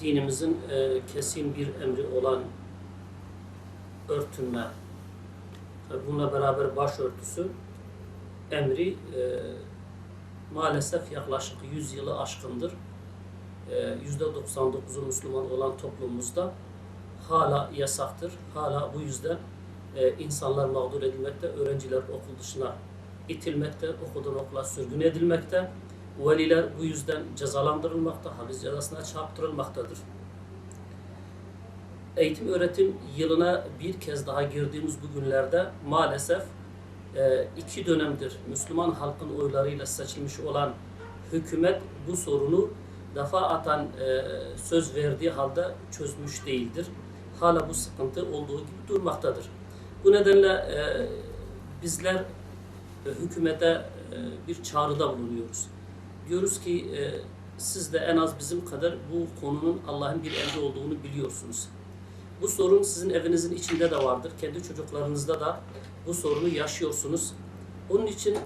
dinimizin e, kesin bir emri olan örtünme. Tabi bununla beraber başörtüsü emri e, maalesef yaklaşık 100 yılı aşkındır. E, %99'u Müslüman olan toplumumuzda hala yasaktır. Hala bu yüzden e, insanlar mağdur edilmekte, öğrenciler okul dışına itilmekte, okuldan okula sürgün edilmekte. Veliler bu yüzden cezalandırılmakta, hapis cezasına çarptırılmaktadır. Eğitim öğretim yılına bir kez daha girdiğimiz bu günlerde maalesef e, iki dönemdir Müslüman halkın oylarıyla seçilmiş olan hükümet bu sorunu defa atan e, söz verdiği halde çözmüş değildir. Hala bu sıkıntı olduğu gibi durmaktadır. Bu nedenle e, bizler hükümete bir çağrıda bulunuyoruz. Diyoruz ki e, siz de en az bizim kadar bu konunun Allah'ın bir emri olduğunu biliyorsunuz. Bu sorun sizin evinizin içinde de vardır. Kendi çocuklarınızda da bu sorunu yaşıyorsunuz. Onun için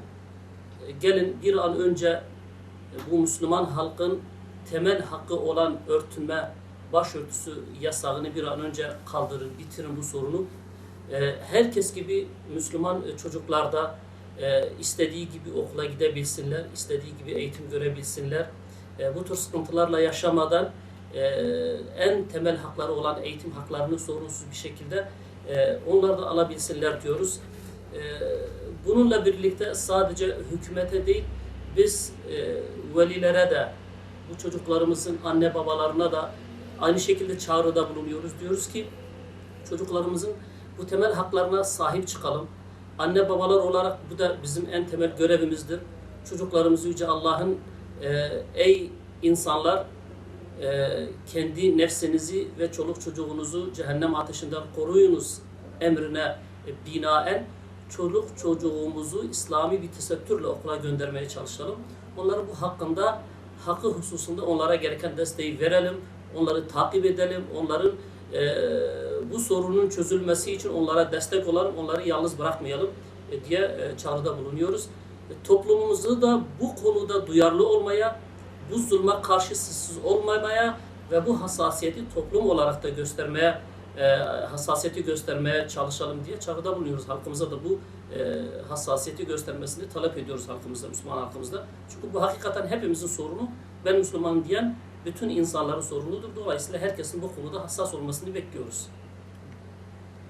e, gelin bir an önce e, bu Müslüman halkın temel hakkı olan örtünme, başörtüsü yasağını bir an önce kaldırın, bitirin bu sorunu. E, Herkes gibi Müslüman e, çocuklar da e, istediği gibi okula gidebilsinler, istediği gibi eğitim görebilsinler. E, Bu tür sıkıntılarla yaşamadan e, en temel hakları olan eğitim haklarını sorunsuz bir şekilde e, onlar da alabilsinler diyoruz. E, Bununla birlikte sadece hükümete değil, biz e, velilere de, bu çocuklarımızın anne babalarına da aynı şekilde çağrıda bulunuyoruz. Diyoruz ki çocuklarımızın bu temel haklarına sahip çıkalım. Anne babalar olarak bu da bizim en temel görevimizdir. Çocuklarımızı Yüce Allah'ın e, ey insanlar e, kendi nefsinizi ve çoluk çocuğunuzu cehennem ateşinden koruyunuz emrine e, binaen çoluk çocuğumuzu İslami bir tesettürle okula göndermeye çalışalım. Onları bu hakkında hakkı hususunda onlara gereken desteği verelim, onları takip edelim, onların e, bu sorunun çözülmesi için onlara destek olalım, onları yalnız bırakmayalım e, diye e, çağrıda bulunuyoruz. E, toplumumuzu da bu konuda duyarlı olmaya, bu zulme karşı sessiz olmamaya ve bu hassasiyeti toplum olarak da göstermeye, e, hassasiyeti göstermeye çalışalım diye çağrıda bulunuyoruz. Halkımıza da bu e, hassasiyeti göstermesini talep ediyoruz halkımızda, Müslüman halkımızda. Çünkü bu hakikaten hepimizin sorunu. Ben Müslümanım diyen bütün insanların sorunudur. Dolayısıyla herkesin bu konuda hassas olmasını bekliyoruz.